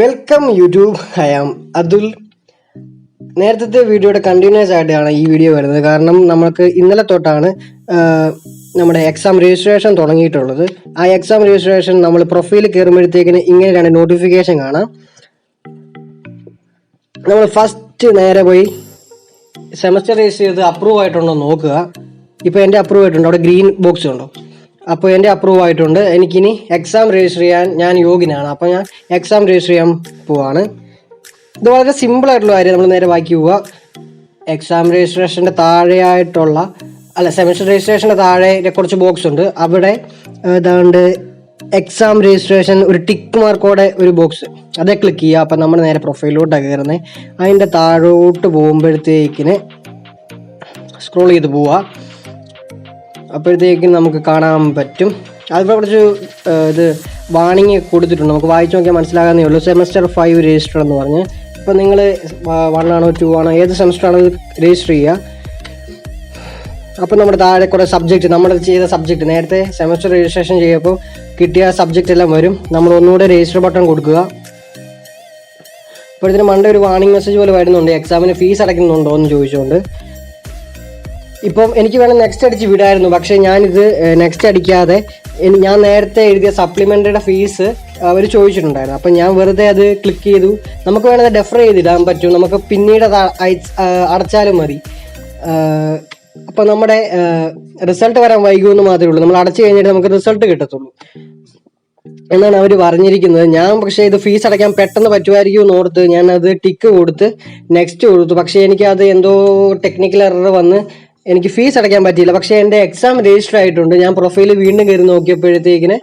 Welcome YouTube I am Athul നേരത്തെ വീഡിയോയുടെ continuous ആയിട്ടാണ് ഈ വീഡിയോ വരുന്നത്. കാരണം നമ്മൾക്ക് ഇന്നലെ തൊട്ടാണ് നമ്മുടെ എക്സാം രജിസ്ട്രേഷൻ തുടങ്ങിയിട്ടുള്ളത്. ആ എക്സാം രജിസ്ട്രേഷൻ നമ്മൾ പ്രൊഫൈൽ കയറുമ്പോഴത്തേക്കിന് ഇങ്ങനെയാണ് നോട്ടിഫിക്കേഷൻ കാണാം. നമ്മൾ ഫസ്റ്റ് നേരെ പോയി സെമസ്റ്റർ രജിസ്റ്റർ ചെയ്ത് അപ്രൂവ് ആയിട്ടുണ്ടോ നോക്കുക. ഇപ്പോൾ എന്റെ അപ്രൂവ് ആയിട്ടുണ്ട്. അവിടെ ഗ്രീൻ ബോക്സ് ഉണ്ടോ? അപ്പോൾ എന്റെ അപ്രൂവ് ആയിട്ടുണ്ട്. എനിക്കിനി എക്സാം രജിസ്റ്റർ ചെയ്യാൻ ഞാൻ യോഗ്യനാണ്. അപ്പോൾ ഞാൻ എക്സാം രജിസ്റ്റർ ചെയ്യാൻ പോവാണ്. ഇത് വളരെ സിമ്പിൾ ആയിട്ടുള്ള കാര്യം. നമ്മൾ നേരെ ബാക്കി പോവുക എക്സാം രജിസ്ട്രേഷന്റെ താഴെയായിട്ടുള്ള അല്ല സെമസ്റ്റർ രജിസ്ട്രേഷന്റെ താഴെ കുറച്ച് ബോക്സ് ഉണ്ട്. അവിടെ ഏതാണ്ട് എക്സാം രജിസ്ട്രേഷൻ ഒരു ടിക്ക് മാർക്കോടെ ഒരു ബോക്സ് അതേ ക്ലിക്ക് ചെയ്യുക. അപ്പം നമ്മൾ നേരെ പ്രൊഫൈലിലോട്ടാണ് കയറുന്നത് അതിന്റെ താഴോട്ട് പോകുമ്പോഴത്തേക്കിന് സ്ക്രോൾ ചെയ്ത് പോവുക അപ്പോഴത്തേക്കും നമുക്ക് കാണാൻ പറ്റും. അതിപ്പോൾ കുറച്ച് ഇത് വാണിംഗ് കൊടുത്തിട്ടുണ്ട്. നമുക്ക് വായിച്ചു നോക്കിയാൽ മനസ്സിലാകാന്നേ ഉള്ളൂ. സെമസ്റ്റർ ഫൈവ് രജിസ്റ്റർ എന്ന് പറഞ്ഞ്. ഇപ്പം നിങ്ങൾ വൺ ആണോ ടു ആണോ ഏത് സെമസ്റ്റർ ആണോ രജിസ്റ്റർ ചെയ്യുക അപ്പോൾ നമ്മുടെ താഴെ കുറേ സബ്ജക്റ്റ് നമ്മൾ ചെയ്ത സബ്ജക്റ്റ് നേരത്തെ സെമസ്റ്റർ രജിസ്ട്രേഷൻ ചെയ്യുമ്പോൾ കിട്ടിയ സബ്ജക്റ്റ് എല്ലാം വരും. നമ്മൾ ഒന്നുകൂടെ രജിസ്റ്റർ ബട്ടൺ കൊടുക്കുക. അപ്പോൾ മണ്ട ഒരു വാണിംഗ് മെസ്സേജ് പോലെ വരുന്നുണ്ട്. എക്സാമിന് ഫീസ് അടയ്ക്കുന്നുണ്ടോ എന്ന് ചോദിച്ചുകൊണ്ട്. ഇപ്പം എനിക്ക് വേണം നെക്സ്റ്റ് അടിച്ച് വിടായിരുന്നു. പക്ഷേ ഞാനിത് നെക്സ്റ്റ് അടിക്കാതെ ഞാൻ നേരത്തെ എഴുതിയ സപ്ലിമെന്ററിയുടെ ഫീസ് അവർ ചോദിച്ചിട്ടുണ്ടായിരുന്നു. അപ്പം ഞാൻ വെറുതെ അത് ക്ലിക്ക് ചെയ്തു. നമുക്ക് വേണമെങ്കിൽ ഡെഫർ ചെയ്തിടാൻ പറ്റും. നമുക്ക് പിന്നീട് അത് അടച്ചാലും മതി. അപ്പം നമ്മുടെ റിസൾട്ട് വരാൻ വൈകുമെന്ന് മാത്രമേ ഉള്ളൂ. നമ്മൾ അടച്ചു കഴിഞ്ഞിട്ട് നമുക്ക് റിസൾട്ട് കിട്ടത്തുള്ളൂ. എന്നാണ് അവർ പറഞ്ഞിരിക്കുന്നത്. ഞാൻ പക്ഷേ ഇത് ഫീസ് അടയ്ക്കാൻ പെട്ടെന്ന് പറ്റുമായിരിക്കും എന്ന് ഓർത്ത് ഞാൻ അത് ടിക്ക് കൊടുത്ത് നെക്സ്റ്റ് കൊടുത്തു. പക്ഷേ എനിക്ക് അത് എന്തോ ടെക്നിക്കൽ എറർ വന്ന് എനിക്ക് ഫീസ് അടയ്ക്കാൻ പറ്റിയില്ല. പക്ഷേ എന്റെ എക്സാം രജിസ്റ്റർ ആയിട്ടുണ്ട്. ഞാൻ പ്രൊഫൈൽ വീണ്ടും കയറി നോക്കിയപ്പോഴത്തേക്കിന്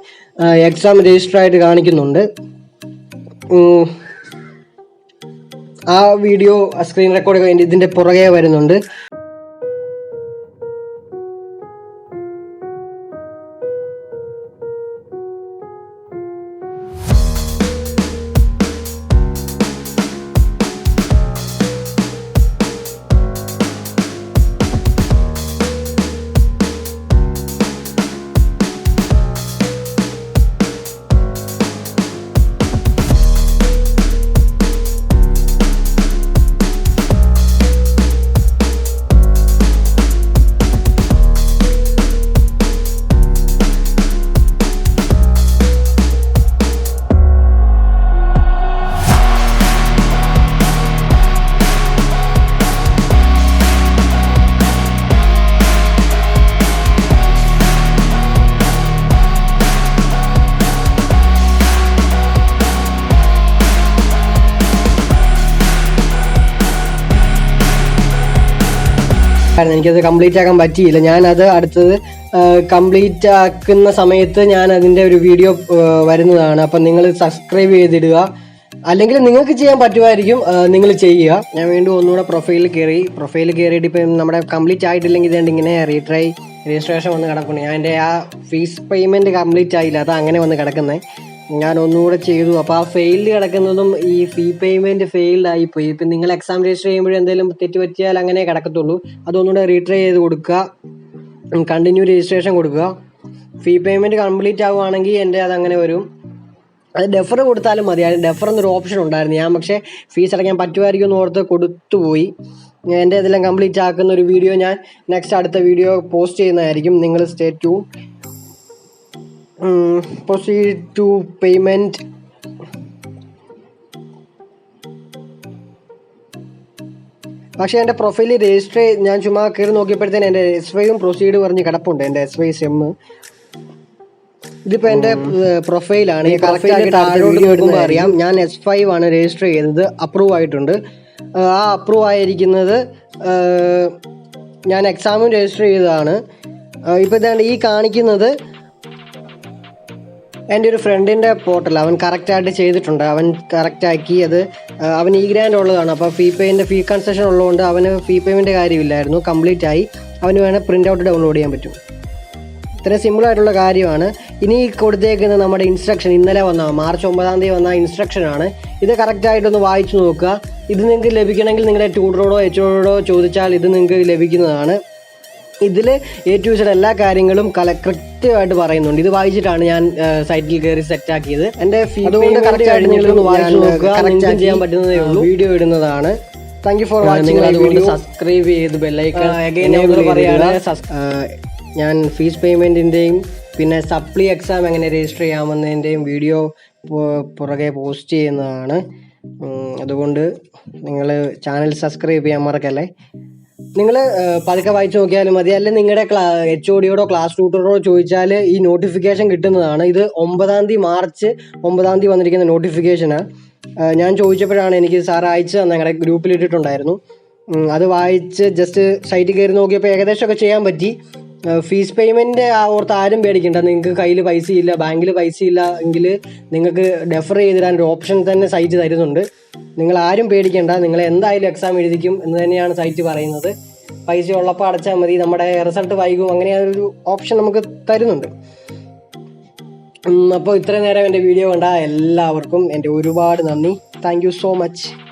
എക്സാം രജിസ്റ്റർ ആയിട്ട് കാണിക്കുന്നുണ്ട്. ആ വീഡിയോ സ്ക്രീൻ റെക്കോർഡ് ഇതിന്റെ പുറകെ വരുന്നുണ്ട്. എനിക്കത് കംപ്ലീറ്റ് ആക്കാൻ പറ്റിയില്ല. ഞാനത് അടുത്തത് കംപ്ലീറ്റ് ആക്കുന്ന സമയത്ത് ഞാൻ അതിന്റെ ഒരു വീഡിയോ വരുന്നതാണ്. അപ്പം നിങ്ങൾ സബ്സ്ക്രൈബ് ചെയ്തിടുക. അല്ലെങ്കിൽ നിങ്ങൾക്ക് ചെയ്യാൻ പറ്റുമായിരിക്കും നിങ്ങൾ ചെയ്യുക. ഞാൻ വീണ്ടും ഒന്നുകൂടെ പ്രൊഫൈലിൽ കയറി പ്രൊഫൈലിൽ കയറിയിട്ട് ഇപ്പം നമ്മുടെ കംപ്ലീറ്റ് ആയിട്ടില്ലെങ്കിൽ ഇതേണ്ട ഇങ്ങനെ റീട്രൈ രജിസ്ട്രേഷൻ വന്ന് കിടക്കുന്നു. ഞാൻ എന്റെ ആ ഫീസ് പേയ്മെന്റ് കംപ്ലീറ്റ് ആയില്ല. അത് അങ്ങനെ വന്ന് കിടക്കുന്നത് ഞാൻ ഒന്നുകൂടെ ചെയ്തു. അപ്പോൾ ആ ഫെയിൽഡ് കിടക്കുന്നതും ഈ ഫീ പേയ്മെന്റ് ഫെയിൽഡ് പോയി. ഇപ്പം നിങ്ങൾ എക്സാം രജിസ്റ്റർ ചെയ്യുമ്പോഴും എന്തെങ്കിലും തെറ്റ് പറ്റിയാൽ അങ്ങനെ കിടക്കത്തുള്ളൂ. അതൊന്നുകൂടെ റീട്രൈ ചെയ്ത് കൊടുക്കുക. കണ്ടിന്യൂ രജിസ്ട്രേഷൻ കൊടുക്കുക. ഫീ പേയ്മെന്റ് കംപ്ലീറ്റ് ആവുകയാണെങ്കിൽ എന്റെ അത് അങ്ങനെ വരും. അത് ഡെഫർ കൊടുത്താലും മതി. ഡെഫർ എന്നൊരു ഓപ്ഷൻ ഉണ്ടായിരുന്നു. ഞാൻ പക്ഷേ ഫീസ് അടയ്ക്കാൻ പറ്റുമായിരിക്കും എന്ന് ഓർത്ത് കൊടുത്തുപോയി. എന്റെ ഇതെല്ലാം കംപ്ലീറ്റ് ആക്കുന്ന ഒരു വീഡിയോ ഞാൻ നെക്സ്റ്റ് അടുത്ത വീഡിയോ പോസ്റ്റ് ചെയ്യുന്നതായിരിക്കും. നിങ്ങൾ stay to proceed to payment. പക്ഷേ എന്റെ പ്രൊഫൈലിൽ രജിസ്റ്റർ ഞാൻ ചുമ്മാ കയറി നോക്കിയപ്പോഴത്തേന് എന്റെ എസ് വൈയും പ്രൊസീഡ് പറഞ്ഞ് കിടപ്പുണ്ട് എന്റെ എസ് വൈ സെമ്മ് ഇതിപ്പോ എന്റെ പ്രൊഫൈലാണ് അറിയാം. ഞാൻ എസ് ഫൈവ് ആണ് രജിസ്റ്റർ ചെയ്തത്. അപ്രൂവ് ആയിട്ടുണ്ട്. ആ, ആ അപ്രൂവ് ആയിരിക്കുന്നത് ഞാൻ എക്സാമും രജിസ്റ്റർ ചെയ്തതാണ്. ഇപ്പോൾ ഇതാണ് ഈ കാണിക്കുന്നത് എന്റെ ഒരു ഫ്രണ്ടിന്റെ പോർട്ടൽ അവൻ കറക്റ്റായിട്ട് ചെയ്തിട്ടുണ്ട്. അവൻ കറക്റ്റാക്കി അത് അവൻ ഈ ഗ്രാൻഡ് ഉള്ളതാണ്. അപ്പോൾ ഫീ പേയിന്റെ ഫീ കൺസെഷൻ ഉള്ളതുകൊണ്ട് അവന് ഫീ പേയ്മെന്റ് കാര്യമില്ലായിരുന്നു. കംപ്ലീറ്റ് ആയി. അവന് വേണേൽ പ്രിന്റ് ഔട്ട് ഡൗൺലോഡ് ചെയ്യാൻ പറ്റും. ഇത്ര സിമ്പിളായിട്ടുള്ള കാര്യമാണ്. ഇനി കൊടുത്തേക്കുന്ന നമ്മുടെ ഇൻസ്ട്രക്ഷൻ ഇന്നലെ വന്ന മാർച്ച് ഒമ്പതാം തീയതി വന്ന ഇൻസ്ട്രക്ഷൻ ആണ്. ഇത് കറക്റ്റായിട്ടൊന്ന് വായിച്ചു നോക്കുക. ഇത് നിങ്ങൾക്ക് ലഭിക്കണമെങ്കിൽ നിങ്ങളുടെ ട്യൂട്ടറോടോ എച്ച് ചോദിച്ചാൽ ഇത് നിങ്ങൾക്ക് ലഭിക്കുന്നതാണ്. ഇതിൽ എ ടു സെഡ് എല്ലാ കാര്യങ്ങളും കല കൃത്യമായിട്ട് പറയുന്നുണ്ട്. ഇത് വായിച്ചിട്ടാണ് ഞാൻ സൈറ്റിൽ കയറി സെറ്റ് ആക്കിയത്. എന്റെ ചെയ്യാൻ പറ്റുന്നതേ ഉള്ളൂ. വീഡിയോ ഇടുന്നതാണ്. താങ്ക് യു ഫോർ വാച്ചിങ് അതുകൊണ്ട് സബ്സ്ക്രൈബ് ചെയ്ത് ബെല്ലൈക്കൺ ഞാൻ ഫീസ് പേയ്മെന്റിന്റെയും പിന്നെ സപ്ലി എക്സാം എങ്ങനെ രജിസ്റ്റർ ചെയ്യാമെന്നതിന്റെയും വീഡിയോ പുറകെ പോസ്റ്റ് ചെയ്യുന്നതാണ്. അതുകൊണ്ട് നിങ്ങൾ ചാനൽ സബ്സ്ക്രൈബ് ചെയ്യാൻ മറക്കല്ലേ? നിങ്ങൾ പതുക്കെ വായിച്ചു നോക്കിയാലും മതി. അല്ലെങ്കിൽ നിങ്ങളുടെ ക്ലാ എച്ച് ഒ ഡിയോടോ ക്ലാസ് ട്യൂട്ടറോടോ ചോദിച്ചാൽ ഈ നോട്ടിഫിക്കേഷൻ കിട്ടുന്നതാണ്. ഇത് ഒമ്പതാം തീയതി മാർച്ച് ഒമ്പതാം തീയതി വന്നിരിക്കുന്ന നോട്ടിഫിക്കേഷനാണ് ഞാൻ ചോദിച്ചപ്പോഴാണ് എനിക്ക് സാർ അയച്ചു തന്നെ ഞങ്ങളുടെ ഗ്രൂപ്പിൽ ഇട്ടിട്ടുണ്ടായിരുന്നു. അത് വായിച്ച് ജസ്റ്റ് സൈറ്റിൽ കയറി നോക്കിയപ്പോൾ ഏകദേശമൊക്കെ ചെയ്യാൻ പറ്റി. ഫീസ് പേയ്മെന്റ് ഓർത്ത് ആരും പേടിക്കണ്ട. നിങ്ങൾക്ക് കയ്യിൽ പൈസ ഇല്ല ബാങ്കിൽ പൈസ ഇല്ല എങ്കിൽ നിങ്ങൾക്ക് ഡെഫർ ചെയ്ത് തരാൻ ഒരു ഓപ്ഷൻ തന്നെ സൈറ്റ് തരുന്നുണ്ട്. നിങ്ങൾ ആരും പേടിക്കണ്ട. നിങ്ങൾ എന്തായാലും എക്സാം എഴുതിക്കും എന്ന് തന്നെയാണ് സൈറ്റ് പറയുന്നത്. പൈസ ഉള്ളപ്പോൾ അടച്ചാൽ മതി. നമ്മുടെ റിസൾട്ട് വൈകും. അങ്ങനെ ഒരു ഓപ്ഷൻ നമുക്ക് തരുന്നുണ്ട്. അപ്പോൾ ഇത്രയും നേരം എന്റെ വീഡിയോ കണ്ട എല്ലാവർക്കും എന്റെ ഒരുപാട് നന്ദി. Thank so much